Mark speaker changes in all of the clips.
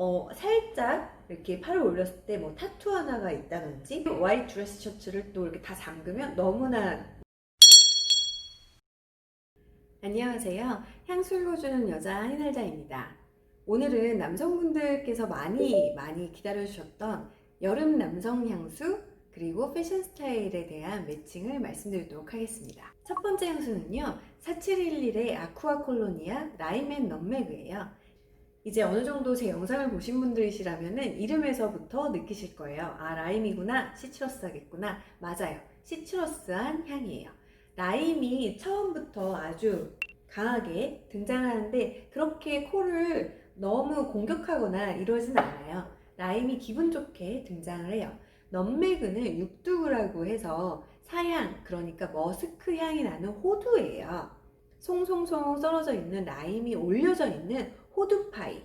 Speaker 1: 어, 살짝 이렇게 팔을 올렸을 때 뭐 타투 하나가 있다든지 와이트 드레스 셔츠를 또 이렇게 다 잠그면 너무나 안녕하세요. 향수를 주는 여자 한인날자입니다. 오늘은 남성분들께서 많이 많이 기다려주셨던 여름 남성 향수 그리고 패션 스타일에 대한 매칭을 말씀드리도록 하겠습니다. 첫 번째 향수는요. 4711의 아쿠아 콜로니아 라임앤 넘맥이에요. 이제 어느 정도 제 영상을 보신 분들이시라면은 이름에서부터 느끼실 거예요. 아, 라임이구나. 시트러스하겠구나. 맞아요. 시트러스한 향이에요. 라임이 처음부터 아주 강하게 등장하는데 그렇게 코를 너무 공격하거나 이러진 않아요. 라임이 기분 좋게 등장을 해요. 넘매그는 육두구라고 해서 사향, 그러니까 머스크 향이 나는 호두예요. 송송송 썰어져 있는 라임이 올려져 있는 호두파이.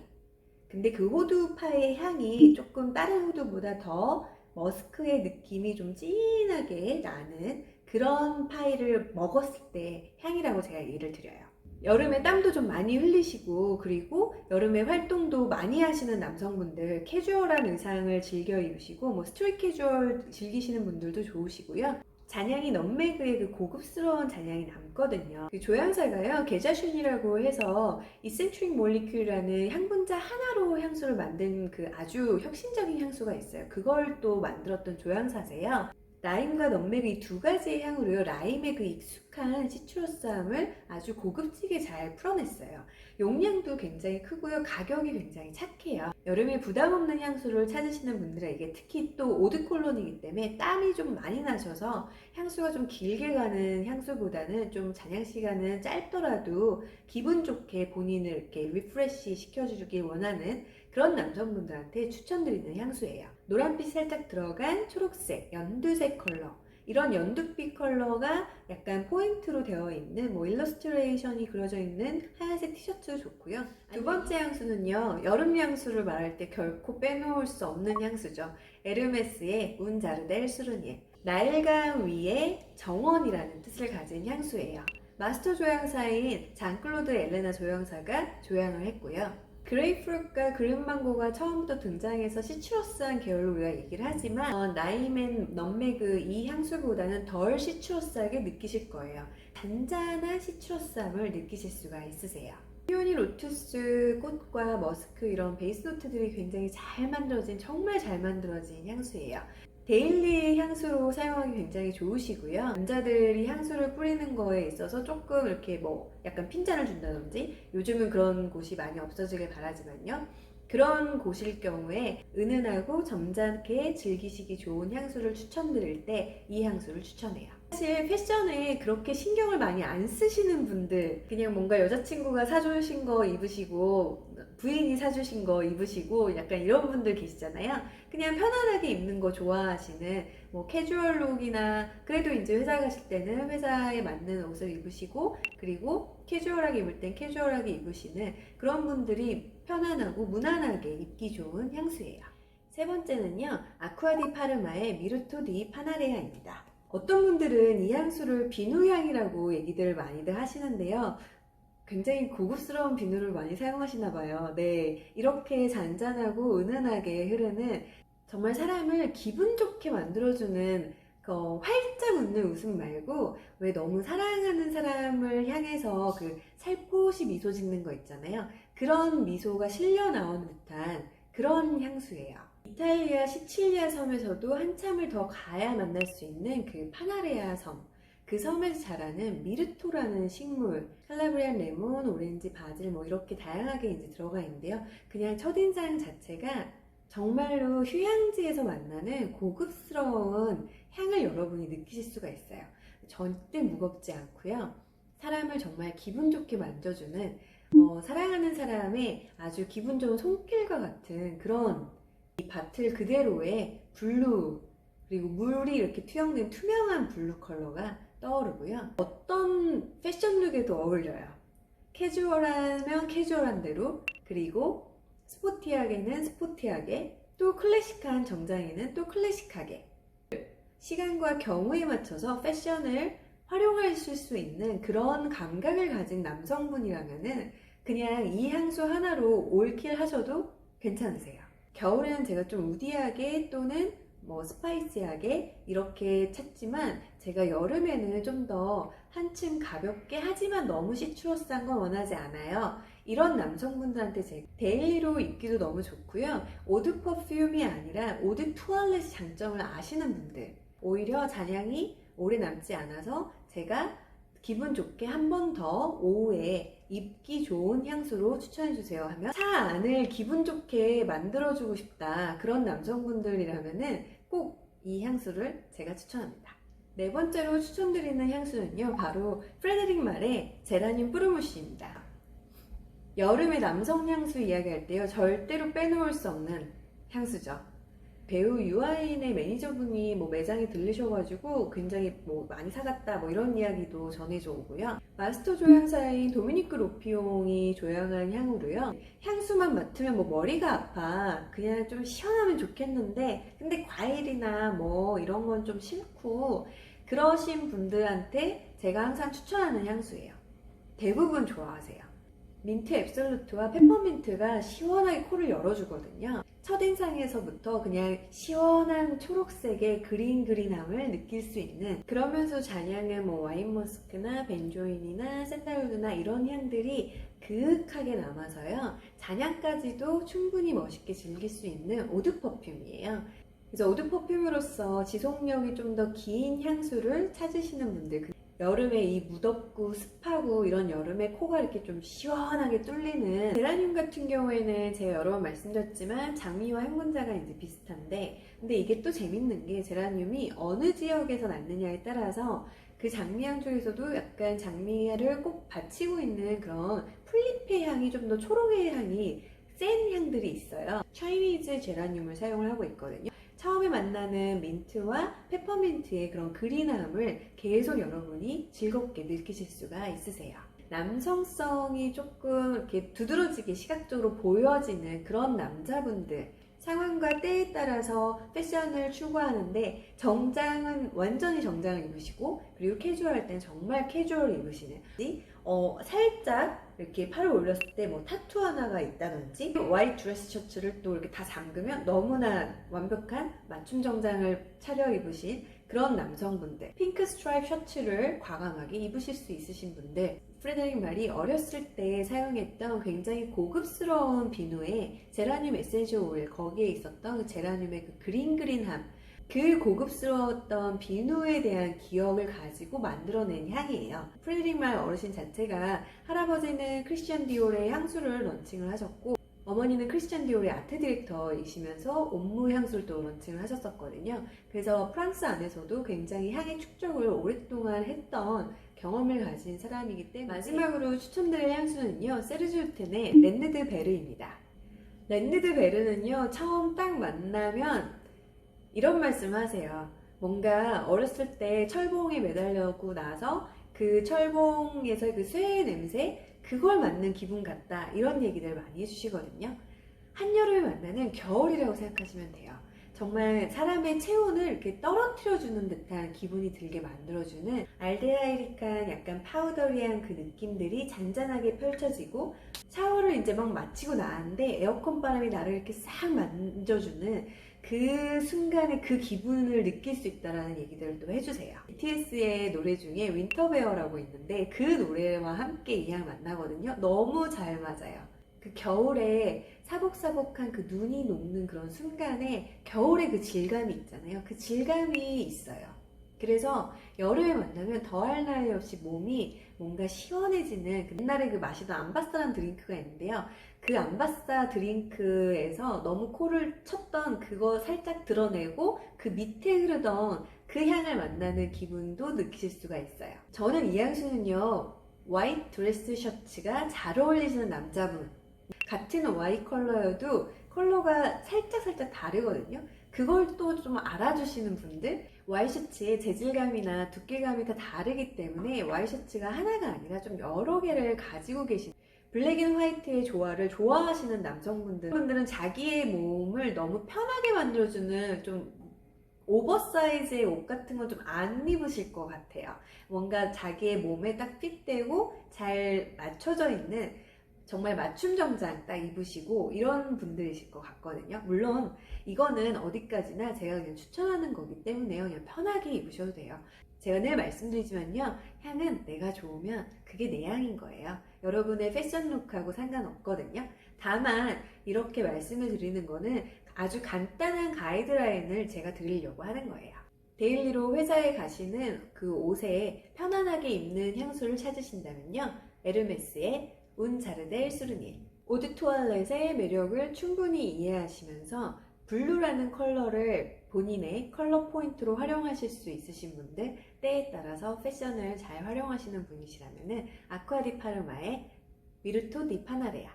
Speaker 1: 근데 그 호두파이의 향이 조금 다른 호두보다 더 머스크의 느낌이 좀 진하게 나는 그런 파이를 먹었을 때 향이라고 제가 예를 드려요. 여름에 땀도 좀 많이 흘리시고 그리고 여름에 활동도 많이 하시는 남성분들 캐주얼한 의상을 즐겨 입으시고 뭐 스트릿 캐주얼 즐기시는 분들도 좋으시고요. 잔향이 넘매그의 그 고급스러운 잔향이 남거든요. 그 조향사가요 게자슌이라고 해서 이센트릭 몰리큘이라는 향분자 하나로 향수를 만든 그 아주 혁신적인 향수가 있어요. 그걸 또 만들었던 조향사세요. 라임과 넘맥 이두 가지의 향으로요. 라임의 그 익숙한 시트러스함을 아주 고급지게 잘 풀어냈어요. 용량도 굉장히 크고요. 가격이 굉장히 착해요. 여름에 부담 없는 향수를 찾으시는 분들에게 특히 또 오드 콜론이기 때문에 땀이 좀 많이 나셔서 향수가 좀 길게 가는 향수보다는 좀 잔향 시간은 짧더라도 기분 좋게 본인을 이렇게 리프레시 시켜주길 원하는 그런 남성분들한테 추천드리는 향수예요. 노란빛 살짝 들어간 초록색, 연두색 컬러. 이런 연두빛 컬러가 약간 포인트로 되어 있는 뭐 일러스트레이션이 그려져 있는 하얀색 티셔츠도 좋고요. 두 번째 향수는요. 여름 향수를 말할 때 결코 빼놓을 수 없는 향수죠. 에르메스의 운자르델 수르니에. 나일강 위에 정원이라는 뜻을 가진 향수예요. 마스터 조향사인 장클로드 엘레나 조향사가 조향을 했고요. 그레이프루트과 그린망고가 처음부터 등장해서 시트러스한 계열로 우리가 얘기를 하지만 어, 나이맨 넘매그 이 향수보다는 덜 시트러스하게 느끼실 거예요. 잔잔한 시트러스함을 느끼실 수가 있으세요. 피오니 로투스 꽃과 머스크 이런 베이스 노트들이 굉장히 잘 만들어진 정말 잘 만들어진 향수예요. 데일리 향수로 사용하기 굉장히 좋으시고요. 남자들이 향수를 뿌리는 거에 있어서 조금 이렇게 뭐 약간 핀잔을 준다든지 요즘은 그런 곳이 많이 없어지길 바라지만요. 그런 곳일 경우에 은은하고 점잖게 즐기시기 좋은 향수를 추천드릴 때 이 향수를 추천해요. 사실 패션에 그렇게 신경을 많이 안 쓰시는 분들, 그냥 뭔가 여자친구가 사주신 거 입으시고, 부인이 사주신 거 입으시고, 약간 이런 분들 계시잖아요. 그냥 편안하게 입는 거 좋아하시는, 뭐, 캐주얼 룩이나, 그래도 이제 회사 가실 때는 회사에 맞는 옷을 입으시고, 그리고 캐주얼하게 입을 땐 캐주얼하게 입으시는 그런 분들이 편안하고 무난하게 입기 좋은 향수예요. 세 번째는요, 아쿠아디 파르마의 미루토 디 파나레아입니다. 어떤 분들은 이 향수를 비누향이라고 얘기들 많이들 하시는데요. 굉장히 고급스러운 비누를 많이 사용하시나 봐요. 네. 이렇게 잔잔하고 은은하게 흐르는 정말 사람을 기분 좋게 만들어주는 그 활짝 웃는 웃음 말고 왜 너무 사랑하는 사람을 향해서 그 살포시 미소 짓는 거 있잖아요. 그런 미소가 실려 나오는 듯한 그런 향수예요. 이탈리아 시칠리아 섬에서도 한참을 더 가야 만날 수 있는 그 파나레아 섬. 그 섬에서 자라는 미르토라는 식물, 칼라브리안 레몬, 오렌지, 바질 뭐 이렇게 다양하게 이제 들어가 있는데요. 그냥 첫인상 자체가 정말로 휴양지에서 만나는 고급스러운 향을 여러분이 느끼실 수가 있어요. 절대 무겁지 않고요. 사람을 정말 기분 좋게 만져주는 어, 사랑하는 사람의 아주 기분 좋은 손길과 같은 그런 이 밭을 그대로의 블루 그리고 물이 이렇게 투영된 투명한 블루 컬러가 떠오르고요. 어떤 패션룩에도 어울려요. 캐주얼하면 캐주얼한 대로 그리고 스포티하게는 스포티하게 또 클래식한 정장에는 또 클래식하게 시간과 경우에 맞춰서 패션을 활용하실 수 있는 그런 감각을 가진 남성분이라면은 그냥 이 향수 하나로 올킬 하셔도 괜찮으세요. 겨울에는 제가 좀 우디하게 또는 뭐 스파이시하게 이렇게 찾지만 제가 여름에는 좀 더 한층 가볍게 하지만 너무 시추러스한 건 원하지 않아요. 이런 남성분들한테 제 데일리로 입기도 너무 좋고요. 오드 퍼퓸이 아니라 오드 투알렛의 장점을 아시는 분들 오히려 잔향이 오래 남지 않아서 제가 기분 좋게 한 번 더 오후에 입기 좋은 향수로 추천해 주세요 하면 차 안을 기분 좋게 만들어주고 싶다 그런 남성분들이라면은 꼭이 향수를 제가 추천합니다. 네 번째로 추천드리는 향수는요 바로 프레데릭 말의 제라늄 뿌르무시입니다. 여름의 남성 향수 이야기할 때요 절대로 빼놓을 수 없는 향수죠. 배우 유아인의 매니저분이 뭐 매장에 들르셔가지고 굉장히 뭐 많이 사갔다 뭐 이런 이야기도 전해져 오고요. 마스터 조향사인 도미니크 로피옹이 조향한 향으로요. 향수만 맡으면 뭐 머리가 아파 그냥 좀 시원하면 좋겠는데 근데 과일이나 뭐 이런 건 좀 싫고 그러신 분들한테 제가 항상 추천하는 향수예요. 대부분 좋아하세요. 민트 앱솔루트와 페퍼민트가 시원하게 코를 열어주거든요. 첫인상에서부터 그냥 시원한 초록색의 그린 그린함을 느낄 수 있는 그러면서 잔향은 뭐 와인 머스크나 벤조인이나 샌달우드나 이런 향들이 그윽하게 남아서요. 잔향까지도 충분히 멋있게 즐길 수 있는 오드 퍼퓸이에요. 그래서 오드 퍼퓸으로서 지속력이 좀 더 긴 향수를 찾으시는 분들 그 여름에 이 무덥고 습하고 이런 여름에 코가 이렇게 좀 시원하게 뚫리는 제라늄 같은 경우에는 제가 여러 번 말씀드렸지만 장미와 행분자가 이제 비슷한데 근데 이게 또 재밌는 게 제라늄이 어느 지역에서 낳느냐에 따라서 그 장미향 중에서도 약간 장미를 꼭 받치고 있는 그런 풀잎의 향이 좀 더 초록의 향이 센 향들이 있어요. 차이니즈 제라늄을 사용을 하고 있거든요. 처음에 만나는 민트와 페퍼민트의 그런 그린함을 계속 여러분이 즐겁게 느끼실 수가 있으세요. 남성성이 조금 이렇게 두드러지게 시각적으로 보여지는 그런 남자분들 상황과 때에 따라서 패션을 추구하는데 정장은 완전히 정장을 입으시고 그리고 캐주얼할 땐 정말 캐주얼 입으시는 어, 살짝 이렇게 팔을 올렸을 때 뭐 타투 하나가 있다든지 와이트 드레스 셔츠를 또 이렇게 다 잠그면 너무나 완벽한 맞춤 정장을 차려 입으신 그런 남성분들. 핑크 스트라이프 셔츠를 과감하게 입으실 수 있으신 분들. 프레데릭 말이 어렸을 때 사용했던 굉장히 고급스러운 비누에 제라늄 에센셜 오일 거기에 있었던 그 제라늄의 그 그린 그린함 그 고급스러웠던 비누에 대한 기억을 가지고 만들어낸 향이에요. 프레드릭 말 어르신 자체가 할아버지는 크리스찬 디올의 향수를 런칭을 하셨고 어머니는 크리스찬 디올의 아트 디렉터이시면서 옴무 향수를 또 런칭을 하셨었거든요. 그래서 프랑스 안에서도 굉장히 향의 축적을 오랫동안 했던 경험을 가진 사람이기 때문에 마지막으로 추천드릴 향수는요. 세르주텐의 랜드드 베르입니다. 랜드드 베르는요. 처음 딱 만나면 이런 말씀 하세요. 뭔가 어렸을 때 철봉에 매달려고 나서 그 철봉에서 그 쇠의 냄새 그걸 맡는 기분 같다 이런 얘기들 많이 해주시거든요. 한여름에 만나는 겨울이라고 생각하시면 돼요. 정말 사람의 체온을 이렇게 떨어뜨려주는 듯한 기분이 들게 만들어주는 알데하이릭한 약간 파우더리한 그 느낌들이 잔잔하게 펼쳐지고 샤워를 이제 막 마치고 나왔는데 에어컨 바람이 나를 이렇게 싹 만져주는 그 순간에 그 기분을 느낄 수 있다라는 얘기들도 해주세요. BTS의 노래 중에 윈터베어라고 있는데 그 노래와 함께 이향 만나거든요. 너무 잘 맞아요. 그 겨울에 사복사복한 그 눈이 녹는 그런 순간에 겨울의 그 질감이 있잖아요. 그 질감이 있어요. 그래서 여름에 만나면 더할 나위 없이 몸이 뭔가 시원해지는 그 옛날에 그 마시던 암바스라는 드링크가 있는데요. 그 암바사 드링크에서 너무 코를 쳤던 그거 살짝 드러내고 그 밑에 흐르던 그 향을 만나는 기분도 느끼실 수가 있어요. 저는 이 향수는요. 화이트 드레스 셔츠가 잘 어울리시는 남자분 같은 와이 컬러여도 컬러가 살짝 살짝 다르거든요. 그걸 또 좀 알아주시는 분들 와이셔츠의 재질감이나 두께감이 다 다르기 때문에 와이셔츠가 하나가 아니라 좀 여러 개를 가지고 계신 블랙 앤 화이트의 조화를 좋아하시는 남성분들 분들은 자기의 몸을 너무 편하게 만들어주는 좀 오버사이즈의 옷 같은 건 좀 안 입으실 것 같아요. 뭔가 자기의 몸에 딱 핏되고 잘 맞춰져 있는 정말 맞춤 정장 딱 입으시고 이런 분들이실 것 같거든요. 물론 이거는 어디까지나 제가 그냥 추천하는 거기 때문에요. 그냥 편하게 입으셔도 돼요. 제가 늘 말씀드리지만요. 향은 내가 좋으면 그게 내 향인 거예요. 여러분의 패션 룩하고 상관없거든요. 다만 이렇게 말씀을 드리는 거는 아주 간단한 가이드라인을 제가 드리려고 하는 거예요. 데일리로 회사에 가시는 그 옷에 편안하게 입는 향수를 찾으신다면요. 에르메스의 운 자르델 수르니. 오드 투알렛의 매력을 충분히 이해하시면서 블루라는 컬러를 본인의 컬러 포인트로 활용하실 수 있으신 분들 때에 따라서 패션을 잘 활용하시는 분이시라면 아쿠아 디 파르마의 미르토 디 파나레아.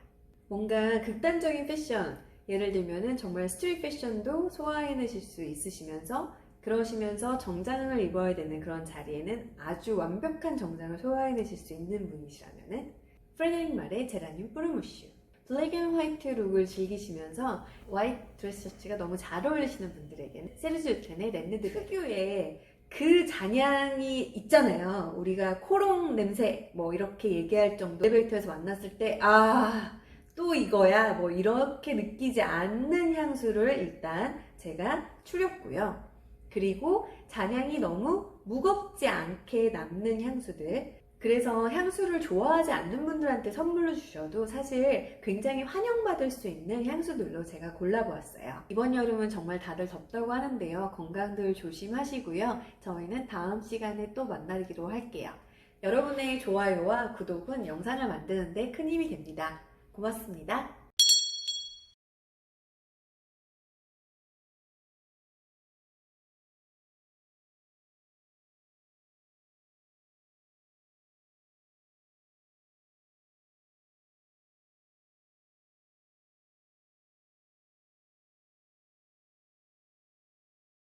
Speaker 1: 뭔가 극단적인 패션 예를 들면은 정말 스트릿 패션도 소화해내실 수 있으시면서 그러시면서 정장을 입어야 되는 그런 자리에는 아주 완벽한 정장을 소화해내실 수 있는 분이시라면 은 프레데릭 말의 제라늄 뿌르무슈 블랙 앤 화이트 룩을 즐기시면서 화이트 드레스 셔츠가 너무 잘 어울리시는 분들에게는 세르지 우텐의 랜드드 특유의 그 잔향이 있잖아요. 우리가 코롱 냄새 뭐 이렇게 얘기할 정도 엘리베이터에서 만났을 때 아 또 이거야 뭐 이렇게 느끼지 않는 향수를 일단 제가 추렸고요. 그리고 잔향이 너무 무겁지 않게 남는 향수들 그래서 향수를 좋아하지 않는 분들한테 선물로 주셔도 사실 굉장히 환영받을 수 있는 향수들로 제가 골라보았어요. 이번 여름은 정말 다들 덥다고 하는데요. 건강들 조심하시고요. 저희는 다음 시간에 또 만나기로 할게요. 여러분의 좋아요와 구독은 영상을 만드는데 큰 힘이 됩니다. 고맙습니다.